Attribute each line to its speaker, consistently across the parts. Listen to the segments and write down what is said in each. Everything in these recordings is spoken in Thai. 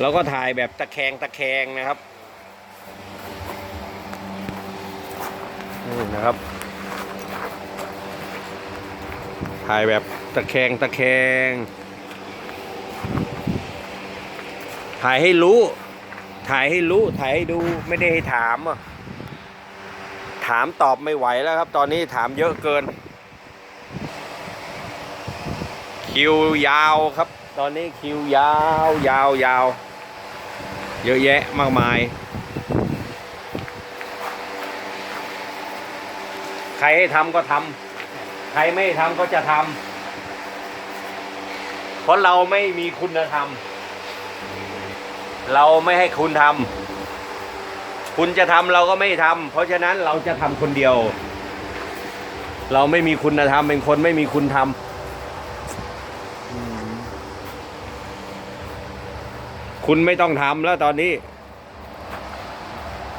Speaker 1: แล้วก็ถ่ายแบบตะแคงตะแคงนะครับนี่นะครับ ถ่ายแบบตะแคงตะแคง ถ่ายให้รู้ ถ่ายให้รู้ ถ่ายให้ดู ไม่ได้ให้ถามอะ ถามตอบไม่ไหวแล้วครับ ตอนนี้ถามเยอะเกิน คิวยาวครับ ตอนนี้คิวยาวยาวยาว เยอะแยะมากมาย ใครให้ทำก็ทำใครไม่ให้ทำก็จะทำเพราะเราไม่มีคุณธรรม เราไม่ให้คุณทำคุณจะทำเราก็ไม่ทำเพราะฉะนั้นเราจะทำคนเดียว เราไม่มีคุณธรรมเป็นคนไม่มีคุณธรรม คุณไม่ต้องทำแล้วตอนนี้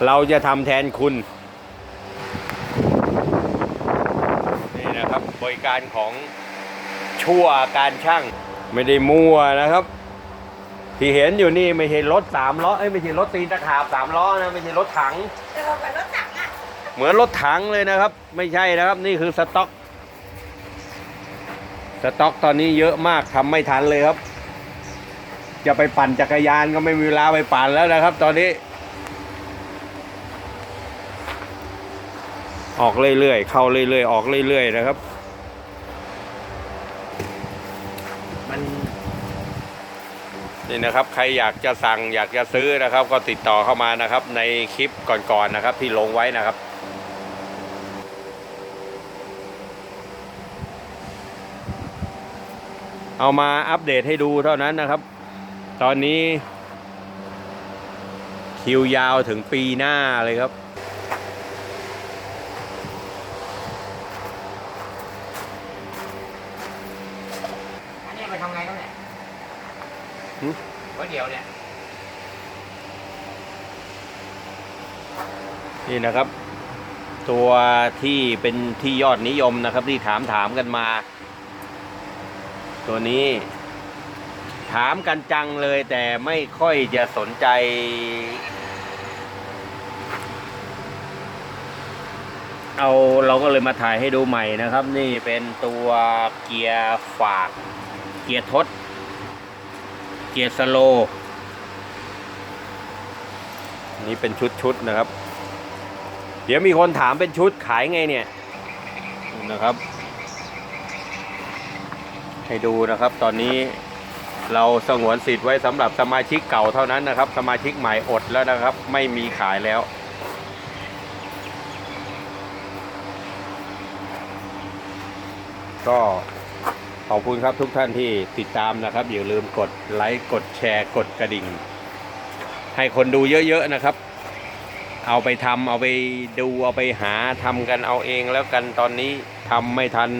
Speaker 1: เราจะทำแทนคุณ นี่นะครับบริการของชั่วการช่าง ไม่ได้มั่วนะครับ ที่เห็นอยู่นี่ไม่ใช่รถสามล้อเอ้ยไม่ใช่รถตีนตะขาบสามล้อนะไม่ใช่รถถัง
Speaker 2: เออแบบรถถังอะ
Speaker 1: เหมือนรถถังเลยนะครับ ไม่ใช่นะครับ นี่คือสต็อก สต็อกตอนนี้เยอะมากทำไม่ทันเลยครับ จะไปปั่นจักรยานก็ไม่มีเวลาไปปั่นแล้วนะครับ ตอนนี้ ออกเรื่อยๆเข้าเรื่อยๆออกเรื่อยๆนะครับ
Speaker 2: มัน
Speaker 1: นี่นะครับใครอยากจะสั่งอยากจะซื้อนะครับ ก็ติดต่อเข้ามานะครับ ในคลิปก่อนๆนะครับ ที่ลงไว้นะครับเอามาอัปเดตให้ดูเท่านั้นนะครับ ตอนนี้ คิวยาวถึงปีหน้าเลยครับ
Speaker 2: อันนี้ไปทำไงต้องเนี่ย
Speaker 1: หึ
Speaker 2: ก๋วยเตี๋ยวเนี่ย
Speaker 1: นี่นะครับ ตัวที่เป็นที่ยอดนิยมนะครับ ที่ถามถามกันมา ตัวนี้ ถามกันจังเลยแต่ไม่ค่อยจะสนใจ เอาเราก็เลยมาถ่ายให้ดูใหม่นะครับ นี่เป็นตัวเกียร์ฝาก เกียร์ทด เกียร์สโลว์นี่เป็นชุดๆนะครับ เดี๋ยวมีคนถามเป็นชุดขายไงเนี่ยนะครับ ให้ดูนะครับตอนนี้ เราสงวนสิทธิ์ไว้สำหรับสมาชิกเก่าเท่านั้นนะครับ สมาชิกใหม่อดแล้วนะครับ ไม่มีขายแล้ว ก็ขอบคุณครับทุกท่านที่ติดตามนะครับ อย่าลืมกดไลค์กดแชร์กดกระดิ่ง ให้คนดูเยอะๆนะครับ เอาไปทำเอาไปดูเอาไปหาทำกันเอาเองแล้วกันตอนนี้ทำไม่ทัน